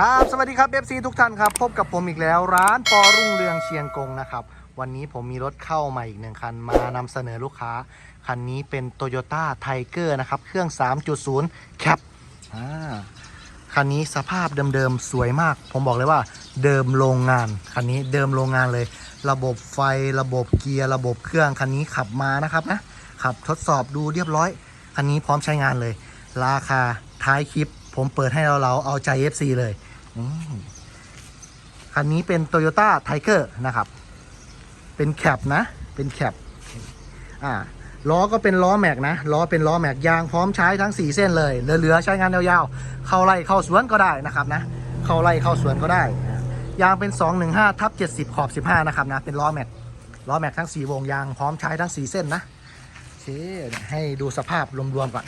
ครับ สวัสดีครับ FC ทุกท่านครับ พบกับผมอีกแล้ว ร้านปอรุ่งเรืองเชียงกงนะครับ วันนี้ผมมีรถเข้ามาอีกหนึ่งคัน มานำเสนอลูกค้า คันนี้เป็น Toyota Tiger นะครับ เครื่อง 3.0 Cap อ่าคันนี้สภาพเดิมๆ สวยมาก ผมบอกเลยว่าเดิมโรงงาน คันนี้เดิมโรงงานเลย ระบบไฟระบบเกียร์ระบบเครื่อง คันนี้ขับมานะครับนะขับทดสอบดูเรียบร้อย คันนี้พร้อมใช้งานเลย ราคาท้ายคลิป ผมเปิดให้เราเราเอาใจ FC เลยคันนี้เป็น Toyota Tiger นะครับ เป็นแคปนะ เป็นแคปอ่าล้อก็เป็นล้อแม็กนะ ล้อเป็นล้อแม็กยางพร้อมใช้ทั้ง 4 เส้นเลย เหลือๆใช้งานยาวๆ เข้าไร่เข้าสวนก็ได้นะครับนะ เข้าไร่เข้าสวนก็ได้ ยางเป็น 215ทับ70 ขอบ 15 นะครับนะ เป็นล้อแม็ก ล้อแม็กทั้ง 4 วงยางพร้อมใช้ทั้ง 4 เส้นนะโอเคให้ดูสภาพรวมๆก่อน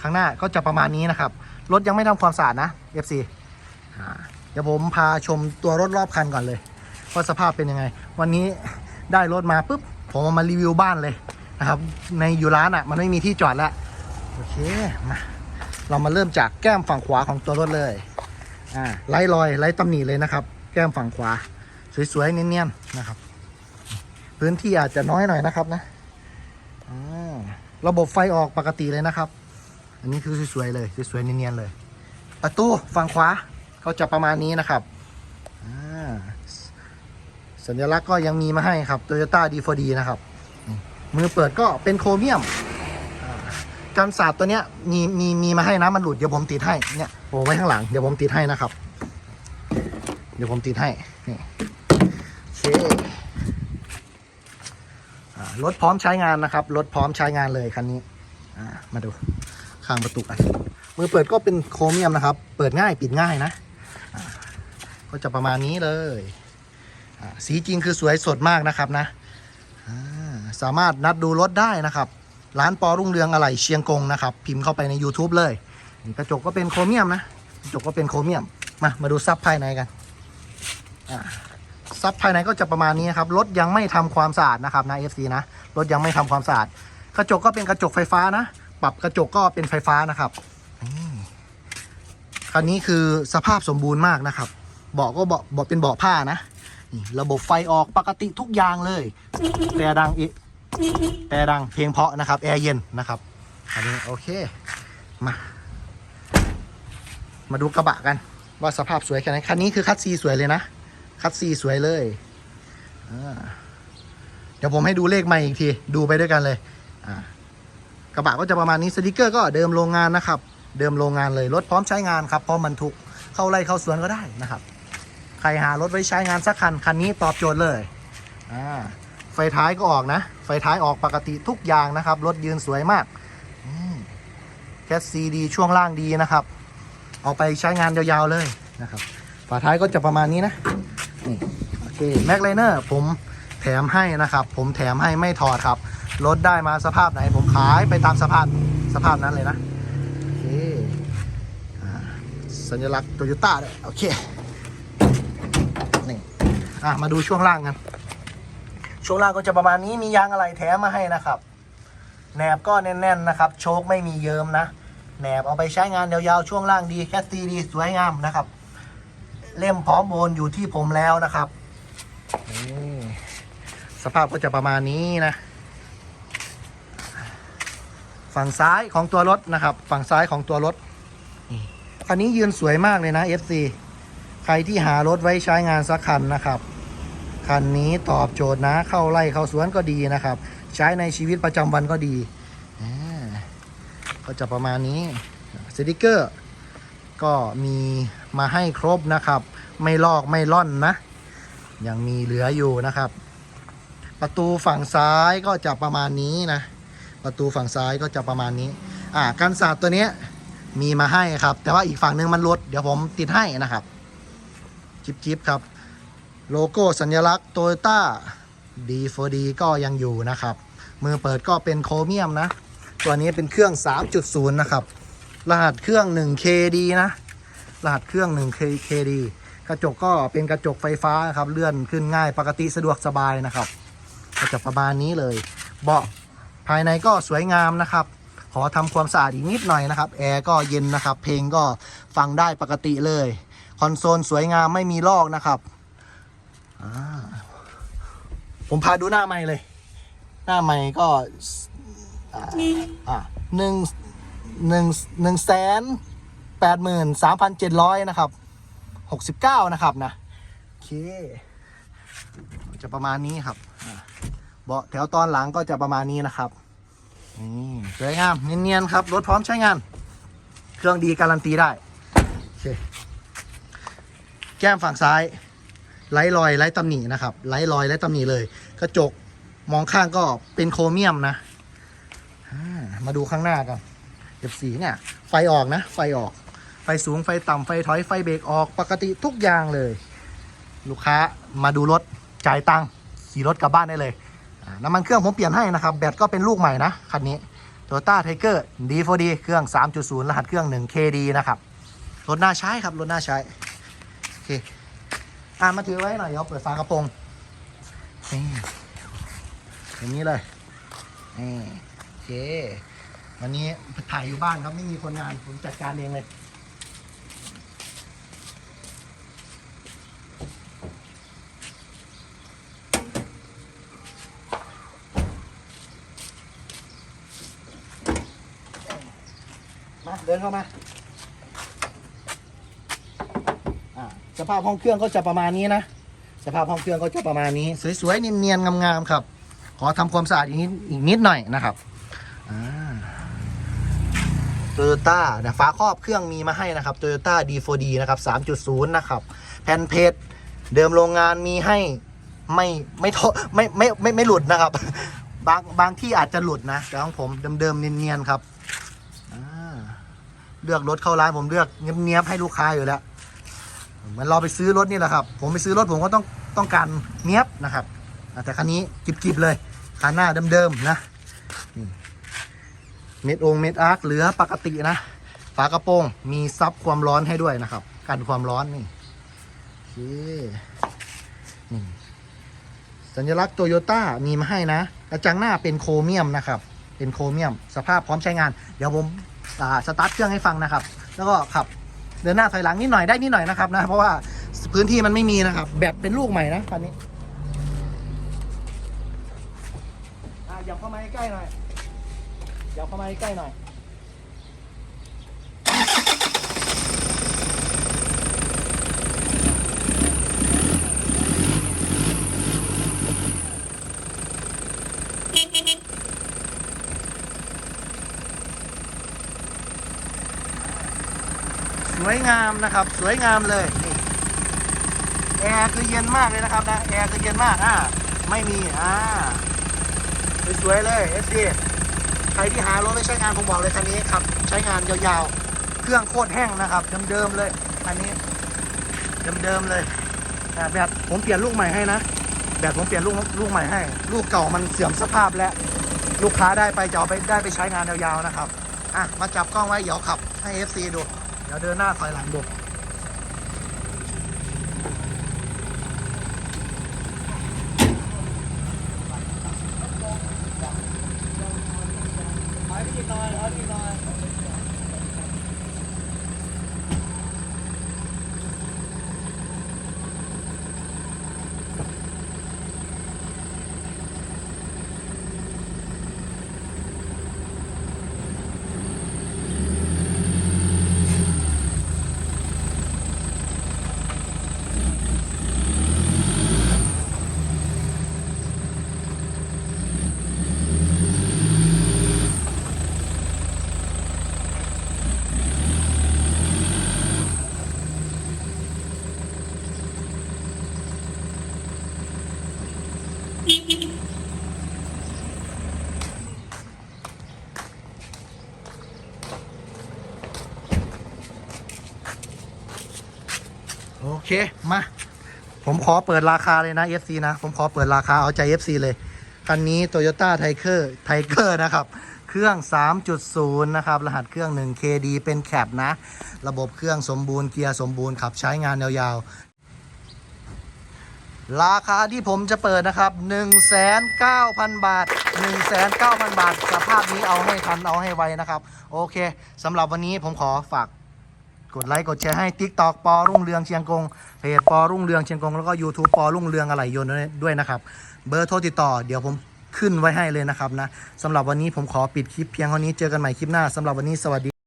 ข้างหน้าก็จะประมาณนี้นะครับ รถยังไม่ทำความสะอาดนะ FC เดี๋ยวผมพาชมตัวรถรอบคันก่อนเลยว่าสภาพเป็นยังไง วันนี้ได้รถมาปุ๊บผมเอามารีวิวบ้านเลยนะครับ ในอยู่ร้านอะ มันไม่มีที่จอดแล้วโอเคมาเรามาเริ่มจากแก้มฝั่งขวาของตัวรถเลยอ่าไล่รอยไล่ตำหนิเลยนะครับ แก้มฝั่งขวา สวยๆเนียนๆนะครับ พื้นที่อาจจะน้อยหน่อยนะครับนะอ่าระบบไฟออกปกติเลยนะครับ อันนี้คือสวยๆเลยสวยๆเนียนๆเลย ประตูฝั่งขวาก็จะประมาณนี้นะครับสัญลักษณ์ก็ยังมีมาให้ครับ Toyota D4D นะครับ มือเปิดก็เป็นโครเมียมกันศาสตร์ตัวเนี้ยมีมีมีมาให้นะมันหลุดเดี๋ยวผมติดให้เนี่ยโอ้ไว้ข้างหลังเดี๋ยวผมติดให้นะครับ เดี๋ยวผมติดให้นี่เครถพร้อมใช้งานนะครับรถพร้อมใช้งานเลยคันนี้มาดู ข้างประตูกันมือเปิดก็เป็นโครเมียมนะครับ เปิดง่ายปิดง่ายนะก็จะประมาณนี้เลยสีจริงคือสวยสดมากนะครับนะสามารถนัดดูรถได้นะครับ ร้านปอรุ่งเรืองอะไหล่เชียงกงนะครับ พิมพ์เข้าไปใน YouTube เลยกระจกก็เป็นโครเมียมนะกระจกก็เป็นโครเมียมมามาดูซับภายในกันซับภายในก็จะประมาณนี้ครับรถยังไม่ทำความสะอาดนะครับนะ FC นะรถยังไม่ทำความสะอาดกระจกก็เป็นกระจกไฟฟ้านะ ปรับกระจกก็เป็นไฟฟ้านะครับคันนี้คือสภาพสมบูรณ์มากนะครับ เบาะก็เบาะเบาะเป็นเบาะผ้านะนี่ระบบไฟออกปกติทุกอย่างเลย แต่ดังอีแต่ดังเพลงเพาะนะครับ แอร์เย็นนะครับอันนี้โอเค มา มาดูกระบะกัน ว่าสภาพสวยแค่ไหนคันนี้คือคัดซีสวยเลยนะ คัดซีสวยเลยเดี๋ยวผมให้ดูเลขใหม่อีกที ดูไปด้วยกันเลย อ่า กระบะก็จะประมาณนี้สติกเกอร์ก็เดิมโรงงานนะครับ เดิมโรงงานเลยรถพร้อมใช้งานครับพร้อมบรรทุกเข้าไร่เข้าสวนก็ได้นะครับ ใครหารถไว้ใช้งานสักคันคันนี้ตอบโจทย์เลยอ่าไฟท้ายก็ออกนะ ไฟท้ายออกปกติทุกอย่างนะครับรถยืนสวยมากมแคสซีดีช่วงล่างดีนะครับ เอาไปใช้งานยาวๆเลยนะครับฝาท้ายก็จะประมาณนี้นะนี่โอเคแม็กไลเนอร์ผมแถมให้นะครับ ผมแถมให้ไม่ถอดครับ รถได้มาสภาพไหนผมายไปตามสภาพสภาพนั้นเลยนะ โอเคอสัญลักษณ์โตโยต้าเลยโอเคนี่อะมาดูช่วงล่างกัน ช่วงล่างก็จะประมาณนี้มียางอะไรแถมมาให้นะครับแหนบก็แน่นๆนะครับ โชคไม่มีเยิ้มนะแหนบเอาไปใช้งานยาวๆช่วงล่างดีแคสตีดีสวยงามนะครับ เล่มพร้อมโอนอยู่ที่ผมแล้วนะครับนี่สภาพก็จะประมาณนี้นะ ฝั่งซ้ายของตัวรถนะครับ ฝั่งซ้ายของตัวรถนี่คันนี้ยืนสวยมากเลยนะ FC ใครที่หารถไว้ใช้งานสักคันนะครับคันนี้ตอบโจทย์นะ เข้าไร่เข้าสวนก็ดีนะครับ ใช้ในชีวิตประจำวันก็ดีก็จะประมาณนี้สติกเกอร์ ก็มีมาให้ครบนะครับ ไม่ลอกไม่ล่อนนะ ยังมีเหลืออยู่นะครับ ประตูฝั่งซ้ายก็จะประมาณนี้นะ ประตูฝั่งซ้ายก็จะประมาณนี้ อ่ากันศาสตร์ตัวนี้มีมาให้ครับ แต่ว่าอีกฝั่งหนึ่งมันลดเดี๋ยวผมติดให้นะครับจิบจิบครับ โลโก้สัญลักษณ์โตโยต้า D4D ก็ยังอยู่นะครับ มือเปิดก็เป็นโครเมียมนะ ตัวนี้เป็นเครื่อง 3.0 นะครับ รหัสเครื่อง 1KD นะ รหัสเครื่อง 1KD กระจกก็เป็นกระจกไฟฟ้าครับ เลื่อนขึ้นง่ายปกติสะดวกสบายนะครับก็จะประมาณนี้เลย เบาะ ภายในก็สวยงามนะครับ ขอทำความสะอาดอีกนิดหน่อยนะครับ แอร์ก็เย็นนะครับ เพลงก็ฟังได้ปกติเลย คอนโซลสวยงามไม่มีลอกนะครับผมพาดูหน้าใหม่เลย หน้าใหม่ก็หนึ่งหนึ่งหนึ่งแสนแปดหมื่นสามพันเจ็ดร้อยนะครับหกสิบเก้านะครับนะ โอเค จะประมาณนี้ครับ เบาะแถวตอนหลังก็จะประมาณนี้นะครับนี่สวยงามเนียนๆครับรถพร้อมใช้งาน เครื่องดีการันตีได้โอเคแก้มฝั่งซ้ายไร้รอยไร้ตำหนินะครับไร้รอยไร้ตำหนิเลย กระจกมองข้างก็เป็นโครเมียมนะามาดูข้างหน้ากันเก็บสีเนี่ย ไฟออกนะ ไฟออก ไฟสูงไฟต่ำไฟถอยไฟเบรกออกปกติทุกอย่างเลย ลูกค้ามาดูรถจ่ายตังค์ขี่รถกลับบ้านได้เลย น้ำมันเครื่องผมเปลี่ยนให้นะครับ แบตก็เป็นลูกใหม่นะ คันนี้ Toyota Tiger D4D เครื่อง 3.0 รหัสเครื่อง 1 KD นะครับรถน่าใช้ครับรถน่าใช้โอเคอ่ามาถือไว้หน่อยเดี๋ยวเปิดฝากระโปรงนี่อย่างนี้เลยนี่โอเค วันนี้ถ่ายอยู่บ้านครับไม่มีคนงานผมจัดการเองเลย มาเดินเข้ามาอ่าสภาพห้องเครื่องก็จะประมาณนี้นะสภาพห้องเครื่องก็จะประมาณนี้ สวยๆเนียนๆงามๆครับ ขอทำความสะอาดอีกนิดอีกนิดหน่อยนะครับโตโยต้านะฝาครอบเครื่องมีมาให้นะครับ Toyota D4D นะครับ 3.0 นะครับ แผ่นเพจเดิมโรงงานมีให้ไม่ไม่ทไม่ไม่ไมไม่ไม่หลุดนะครับ บางบางที่อาจจะหลุดนะแต่ของผมเดิมๆเนียนๆครับ เลือกรถเข้าร้านผมเลือกเนียบๆให้ลูกค้าอยู่แล้วเหมือนเราไปซื้อรถนี่แหละครับ ผมไปซื้อรถผมก็ต้องต้องการเนียบนะครับ แต่คันนี้จิบๆเลยคันหน้าเดิมๆนะเม็ดองเม็ดอาร์คเหลือปกตินะ ฝากระโปรงมีซับความร้อนให้ด้วยนะครับ กันความร้อนนี่โอเคนี่สัญลักษณ์โตโยต้ามีมาให้นะกระจังหน้าเป็นโครเมียมนะครับ เป็นโครเมียม สภาพพร้อมใช้งาน เดี๋ยวผม สตาร์ทเครื่องให้ฟังนะครับ แล้วก็ขับเดินหน้าถอยหลังนิดหน่อยได้นิดหน่อยนะครับนะเพราะว่าพื้นที่มันไม่มีนะครับ แบตเป็นลูกใหม่นะคันนี้อะอย่าเข้ามาใกล้หน่อยอย่าเข้ามาใกล้หน่อย สวย งามนะครับ สวยงามเลยนี่แอร์คือเย็นมากเลยนะครับนะแอร์คือเย็นมากอ่าไม่มีอ่าสวยๆเลยเอสดีใครที่หารถไม่ใช้งานผมบอกเลยคันนี้ครับ ใช้งานยาวๆ เครื่องโคตรแห้งนะครับเดิมๆเลยอันนี้เดิมๆเลยอ่แบบผมเปลี่ยนลูกใหม่ให้นะแบบผมเปลี่ยนลูกลูกใหม่ให้ ลูกเก่ามันเสื่อมสภาพแล้วลูกค้าได้ไปจะเอาไปได้ไปใช้งานยาวๆนะครับอะมาจับกล้องไว้เดี๋ยวขับให้ FC ดู เดี๋ยวเดินหน้าถอยหลังบก เคมา ผมขอเปิดราคาเลยนะ FC นะ ผมขอเปิดราคาเอาใจ FC เลย คันนี้ Toyota Tiger Tiger นะครับ เครื่อง 3.0 นะครับ รหัสเครื่อง 1 KD เป็นแคปนะ ระบบเครื่องสมบูรณ์เกียร์สมบูรณ์ขับใช้งานยาวๆ ราคาที่ผมจะเปิดนะครับ 1,900,000 บาท 1,900,000 บาท สภาพนี้เอาให้ทันเอาให้ไวนะครับ โอเคสำหรับวันนี้ผมขอฝาก กดไลค์กดแชร์ให้ TikTok ปอรุ่งเรืองเชียงกงเพจปอรุ่งเรืองเชียงกงแล้วก็ YouTube ปอรุ่งเรืองอะไรยนต์ด้วยนะครับเบอร์โทรติดต่อเดี๋ยวผมขึ้นไว้ให้เลยนะครับนะสำหรับวันนี้ผมขอปิดคลิปเพียงเท่านี้เจอกันใหม่คลิปหน้าสำหรับวันนี้สวัสดี